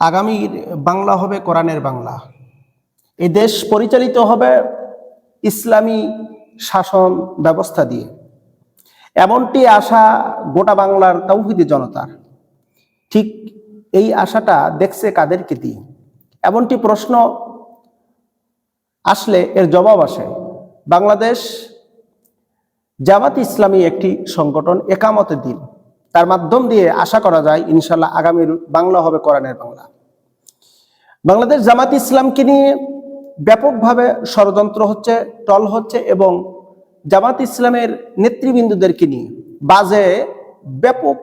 আগামীর বাংলা হবে কোরআনের বাংলা। এ দেশ পরিচালিত হবে ইসলামী শাসন ব্যবস্থা দিয়ে। এমনটি আশা গোটা বাংলার তৌহিদি জনতার। ঠিক এই আশাটা দেখছে কাদেরকে দিয়ে? এমনটি প্রশ্ন আসলে এর জবাব আসে, বাংলাদেশ জামাত ইসলামী একটি সংগঠন একামতের দিন। তার মাধ্যম দিয়ে আশা করা যায় ইনশাল্লাহ আগামীর বাংলা হবে কোরআনের বাংলা। বাংলাদেশ জামাত ইসলামকে নিয়ে ব্যাপকভাবে ষড়যন্ত্র হচ্ছে, টল হচ্ছে এবং জামাত ইসলামের নেতৃবৃন্দদেরকে নিয়ে বাজে, ব্যাপক,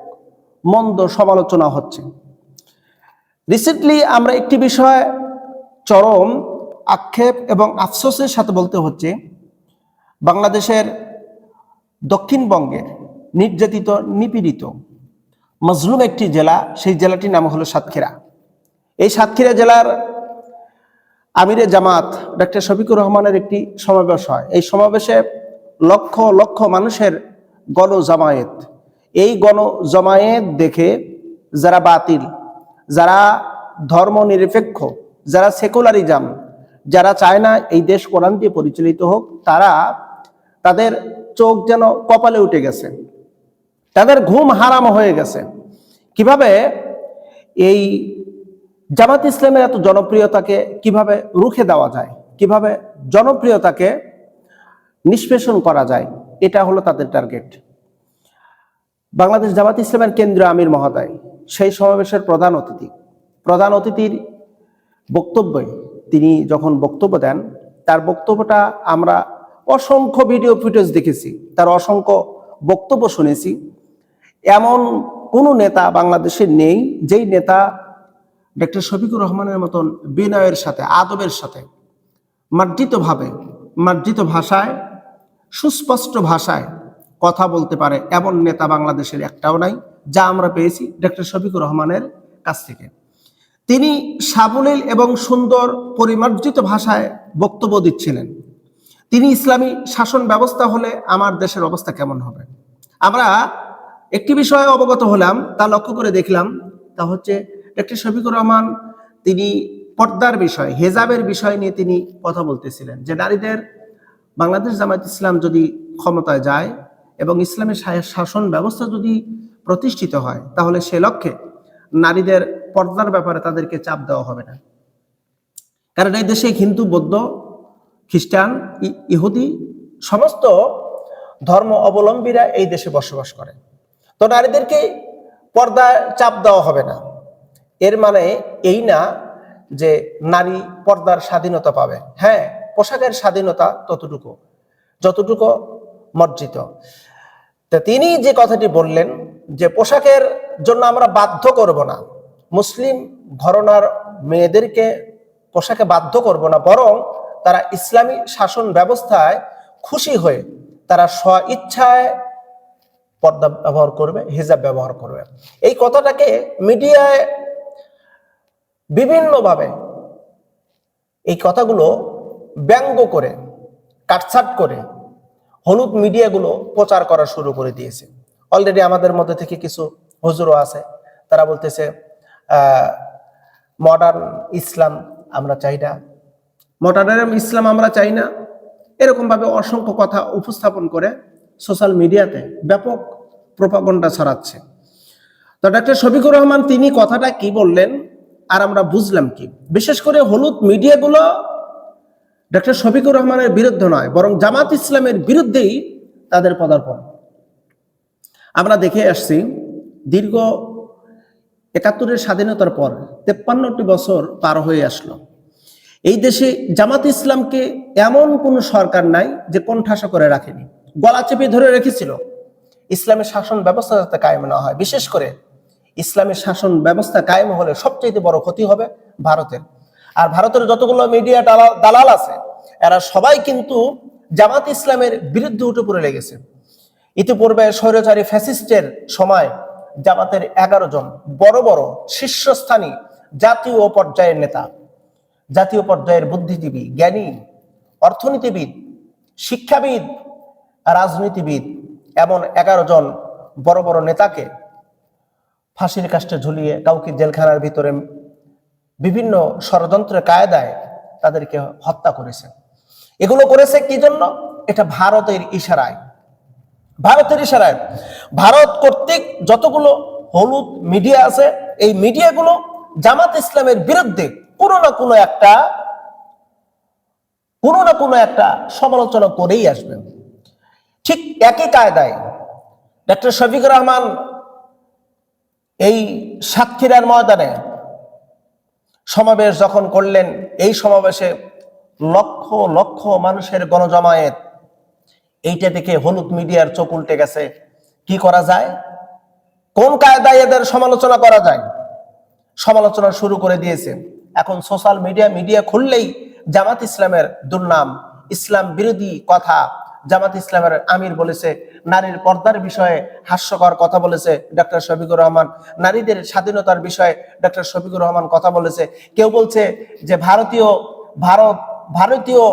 মন্দ সমালোচনা হচ্ছে। রিসেন্টলি আমরা একটি বিষয় চরম আক্ষেপ এবং আফসোসের সাথে বলতে হচ্ছে, বাংলাদেশের দক্ষিণবঙ্গের নির্যাতিত, নিপীড়িত। মজলুম একটি জেলা, সেই জেলাটির নাম হলো সাতক্ষীরা। এই সাতক্ষীরা জেলার আমিরে জামাত ডাক্তার শফিকুর রহমানের একটি সমাবেশ হয়। এই সমাবেশে লক্ষ লক্ষ মানুষের গণ জামায়েত এই গণ জামায়েত দেখে যারা বাতিল, যারা ধর্ম নিরপেক্ষ যারা সেকুলারিজম, যারা চায় না এই দেশ কোরআন দিয়ে পরিচালিত হোক, তারা তাদের চোখ যেন কপালে উঠে গেছে। তাদের ঘুম হারাম হয়ে গেছে। কীভাবে? এই জামাত ইসলামের এত জনপ্রিয়তাকে কীভাবে রুখে দেওয়া যায়? কীভাবে জনপ্রিয়তাকে নিষ্পেষণ করা যায়? এটা হলো তাদের টার্গেট। বাংলাদেশ জামাত ইসলামের কেন্দ্রীয় আমির মহোদয়, সেই সমাবেশের প্রধান অতিথি। প্রধান অতিথির বক্তব্যে তিনি যখন বক্তব্য দেন, তার বক্তব্যটা আমরা অসংখ্য ভিডিও ফুটেজ দেখেছি, তার অসংখ্য বক্তব্য শুনেছি। এমন কোনো নেতা বাংলাদেশে নেই, যেই নেতা ডক্টর শফিকুর রহমানের মতন বিনয়ের সাথে, আদবের সাথে মার্জিতভাবে মার্জিত ভাষায়, সুস্পষ্ট ভাষায় কথা বলতে পারে এমন নেতা বাংলাদেশের একটাও নাই, যা আমরা পেয়েছি ডক্টর শফিকুর রহমানের কাছ থেকে। তিনি সাবলীল এবং সুন্দর পরিমার্জিত ভাষায় বক্তব্য দিচ্ছিলেন। তিনি ইসলামী শাসন ব্যবস্থা হলে আমার দেশের অবস্থা কেমন হবে? আমরা একটি বিষয়ে অবগত হলাম, তা লক্ষ্য করে দেখলাম, তা হচ্ছে ডক্টর শফিকুর রহমান তিনি পর্দার বিষয়, হেজাবের বিষয় নিয়ে তিনি কথা বলতেছিলেন যে নারীদের বাংলাদেশ জামায়াত ইসলাম যদি ক্ষমতায় যায় এবং ইসলামের শাসন ব্যবস্থা যদি প্রতিষ্ঠিত হয়, তাহলে সে লক্ষ্যে নারীদের পর্দার ব্যাপারে তাদেরকে চাপ দেওয়া হবে না। কারণ এই দেশে হিন্দু, বৌদ্ধ, খ্রিস্টান ইহুদি, সমস্ত ধর্ম অবলম্বীরা এই দেশে বসবাস করে। তো নারীদেরকে পর্দায় চাপ দেওয়া হবে না। এর মানে এই না যে নারী পর্দার স্বাধীনতা পাবে। হ্যাঁ পোশাকের স্বাধীনতা ততটুকু, যতটুকু মর্জিত। তা তিনি যে কথাটি বললেন যে পোশাকের জন্য আমরা বাধ্য করব না, মুসলিম ঘরনার মেয়েদেরকে পোশাকে বাধ্য করব না, বরং তারা ইসলামী শাসন ব্যবস্থায় খুশি হয়ে, তারা স্ব ইচ্ছায় পর্দা ব্যবহার করবে, হিজাব ব্যবহার করবে। এই কথাটাকে মিডিয়ায় বিভিন্নভাবে এই কথাগুলো ব্যঙ্গ করে, কাটছাট করে হলুদ মিডিয়াগুলো প্রচার করা শুরু করে দিয়েছে। অলরেডি আমাদের মধ্যে থেকে কিছু হুজুরও আছে, তারা বলতেছে মডার্ন ইসলাম আমরা চাই না। মডার্ন ইসলাম আমরা চাই না। এরকম ভাবে অসংখ্য কথা উপস্থাপন করে সোশ্যাল মিডিয়াতে ব্যাপক প্রপাগন্ডা ছড়াচ্ছে। তো ডক্টর শফিকুর রহমান, তিনি কথাটা কি বললেন আর আমরা বুঝলাম কি? বিশেষ করে হলুদ মিডিয়াগুলো ডক্টর শফিকুর রহমানের বিরুদ্ধে নয়, বরং জামাত ইসলামের বিরুদ্ধেই তাদের পদার্পণ। আমরা দেখে আসছি, দীর্ঘ একাত্তরের স্বাধীনতার পর তেপ্পান্নটি বছর পার হয়ে আসলো। এই দেশে জামাত ইসলামকে এমন কোনো সরকার নাই যে কোণঠাসা করে রাখেনি। গলা চেপে ধরে রেখেছিল। ইসলামের শাসন ব্যবস্থা যাতে কায়েম না হয়। বিশেষ করে ইসলামের শাসন ব্যবস্থা কায়েম হলে সবচেয়ে বড় ক্ষতি হবে ভারতের। আর ভারতের যতগুলো মিডিয়া দালাল আছে, এরা সবাই কিন্তু জামাত ইসলামের বিরুদ্ধে উঠে পড়ে লেগেছে। ইতিপূর্বে স্বৈরচারী ফ্যাসিস্টের সময় জামাতের এগারো জন বড় বড় শীর্ষস্থানী জাতীয় পর্যায়ের নেতা, জাতীয় পর্যায়ের বুদ্ধিজীবী, জ্ঞানী, অর্থনীতিবিদ, শিক্ষাবিদ রাজনীতিবিদ এমন এগারো জন বড় বড় নেতাকে ফাঁসির কাষ্টে ঝুলিয়ে কাউকে জেলখানার ভিতরে বিভিন্ন ষড়যন্ত্রের কায়দায় তাদেরকে হত্যা করেছে। এগুলো করেছে কি জন্য? এটা ভারতের ইশারায়। ভারতের ইশারায়। ভারত কর্তৃক যতগুলো হলুদ মিডিয়া আছে, এই মিডিয়াগুলো জামাত ইসলামের বিরুদ্ধে কোনো না কোনো একটা, কোনো না কোনো একটা সমালোচনা করেই আসবেন ঠিক একই কায়দায় ডক্টর শফিকুর রহমান এই সাতক্ষীরার ময়দানে সমাবেশ যখন করলেন, এই সমাবেশে লক্ষ লক্ষ মানুষের গণজমায়েত এইটা দেখে হলুদ মিডিয়ার চোখ উল্টে গেছে। কি করা যায়? কোন কায়দায় এদের সমালোচনা করা যায়? সমালোচনা শুরু করে দিয়েছে। এখন সোশ্যাল মিডিয়া মিডিয়া খুললেই জামাত ইসলামের দুর্নাম, ইসলাম বিরোধী কথা জামাত ইসলামের আমির বলেছে, নারীর পর্দার বিষয়ে হাস্যকর কথা বলেছে ডক্টর শফিকুর রহমান। নারীদের স্বাধীনতার বিষয়ে ডক্টর শফিকুর রহমান কথা বলেছে। কেউ বলছে যে ভারতীয় ভারত, ভারতীয়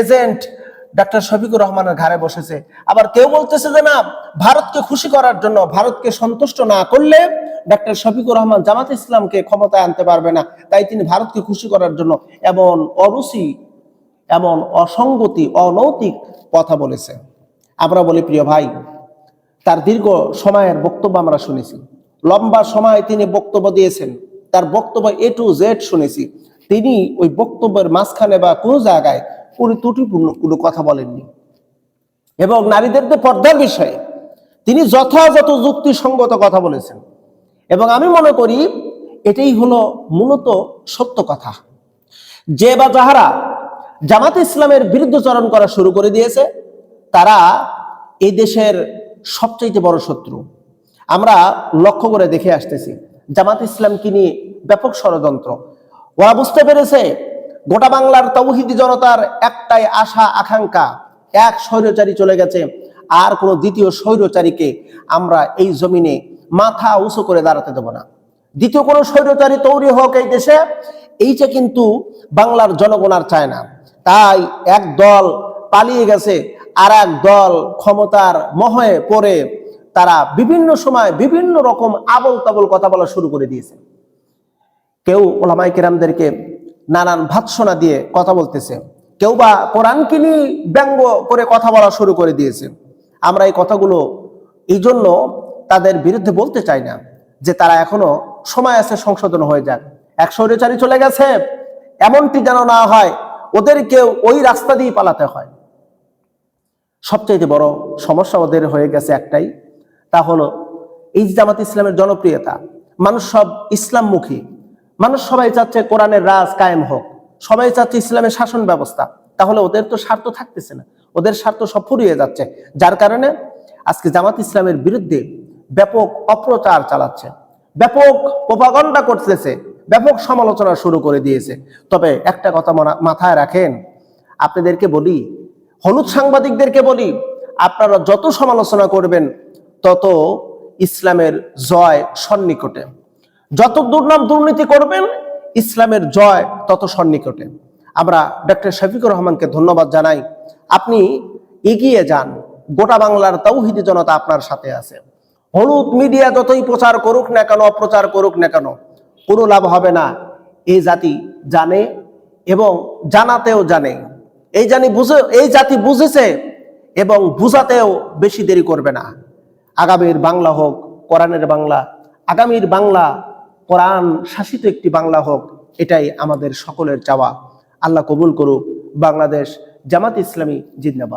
এজেন্ট ডক্টর শফিকুর রহমানের ঘাড়ে বসেছে। আবার কেউ বলতেছে যে না, ভারতকে খুশি করার জন্য, ভারতকে সন্তুষ্ট না করলে ডক্টর শফিকুর রহমান জামাত ইসলামকে ক্ষমতায় আনতে পারবে না। তাই তিনি ভারতকে খুশি করার জন্য এমন অরুচি এমন অসঙ্গতি, অনৈতিক কথা বলেছে। আমরা বলি, প্রিয় ভাই, তার দীর্ঘ সময়ের বক্তব্য আমরা শুনেছি। লম্বা সময় তিনি বক্তব্য দিয়েছেন। তার বক্তব্য এ টু জেড শুনেছি। তিনি ওই বক্তব্যের মাঝখানে বা কোনো জায়গায় কোনো ত্রুটিপূর্ণ কোনো কথা বলেননি। এবং নারীদের যে পর্দার বিষয়ে তিনি যথাযথ যুক্তিসঙ্গত কথা বলেছেন। এবং আমি মনে করি, এটাই হলো মূলত সত্য কথা। যে বা যাহারা জামাত ইসলামের বিরুদ্ধচারণ করা শুরু করে দিয়েছে। তারা এই দেশের সবচাইতে বড় শত্রু। আমরা লক্ষ্য করে দেখে আসতেছি, জামাত ইসলামকে নিয়ে ব্যাপক ষড়যন্ত্র। ওরা বুঝতে পেরেছে, গোটা বাংলার তৌহিদি জনতার একটাই আশা, আকাঙ্ক্ষা, এক স্বৈরচারী চলে গেছে। আর কোনো দ্বিতীয় স্বৈরচারীকে আমরা এই জমিনে মাথা উঁচু করে দাঁড়াতে দেব না। দ্বিতীয় কোনো স্বৈরচারী তৈরি হোক এই দেশে এইটা কিন্তু বাংলার জনগণ আর চায় না। তাই এক দল পালিয়ে গেছে আর এক দল ক্ষমতার মহে পড়ে তারা বিভিন্ন সময় বিভিন্ন রকম আবল তাবল কথা বলা শুরু করে দিয়েছে। কেউ ওলামাই কেরামদেরকে নানান ভাৎসনা দিয়ে কথা বলতেছে, কেউ বা কোরআনকে নিয়ে ব্যঙ্গ করে কথা বলা শুরু করে দিয়েছে। আমরা এই কথাগুলো এই জন্য তাদের বিরুদ্ধে বলতে চাই না যে তারা এখনও সময় আছে সংশোধন হয়ে যাক। এক স্বৈরচারী চলে গেছে। এমনটি যেন না হয়, ওদেরকে ওই রাস্তা দিয়ে পালাতে হয়। সবচাইতে বড় সমস্যা ওদের হয়ে গেছে একটাই, তা হলো এই জামাত ইসলামের জনপ্রিয়তা, মানুষ সব ইসলামমুখী। মানুষ সবাই চাচ্ছে কোরআনের রাজ কায়েম হোক, সবাই চাচ্ছে ইসলামের শাসন ব্যবস্থা। তাহলে ওদের তো স্বার্থ থাকতেছে না, ওদের স্বার্থ সব ফুরিয়ে যাচ্ছে। যার কারণে আজকে জামাত ইসলামের বিরুদ্ধে ব্যাপক অপ্রচার চালাচ্ছে, ব্যাপক প্রপাগন্ডা করতেছে। ব্যাপক সমালোচনা শুরু করে দিয়েছে। তবে একটা কথা মাথায় রাখেন, আপনাদেরকে বলি, হলুদ সাংবাদিকদেরকে বলি, আপনারা যত সমালোচনা করবেন, তত ইসলামের জয় সন্নিকটে। যত দুর্নাম দুর্নীতি করবেন, ইসলামের জয় তত সন্নিকটে। আমরা ডক্টর শফিকুর রহমানকে ধন্যবাদ জানাই। আপনি এগিয়ে যান, গোটা বাংলার তৌহিদি জনতা আপনার সাথে আছে। হলুদ মিডিয়া যতই প্রচার করুক না কেন, অপ্রচার করুক না কেন কোনো লাভ হবে না। এই জাতি জানে এবং জানাতেও জানে। এই জানি বুঝে, এই জাতি বুঝেছে এবং বুঝাতেও বেশি দেরি করবে না। আগামীর বাংলা হোক, কোরআনের বাংলা, আগামীর বাংলা, কোরআন শাসিত একটি বাংলা হোক, এটাই আমাদের সকলের চাওয়া। আল্লাহ কবুল করুক। বাংলাদেশ জামাত ইসলামী জিন্দাবাদ।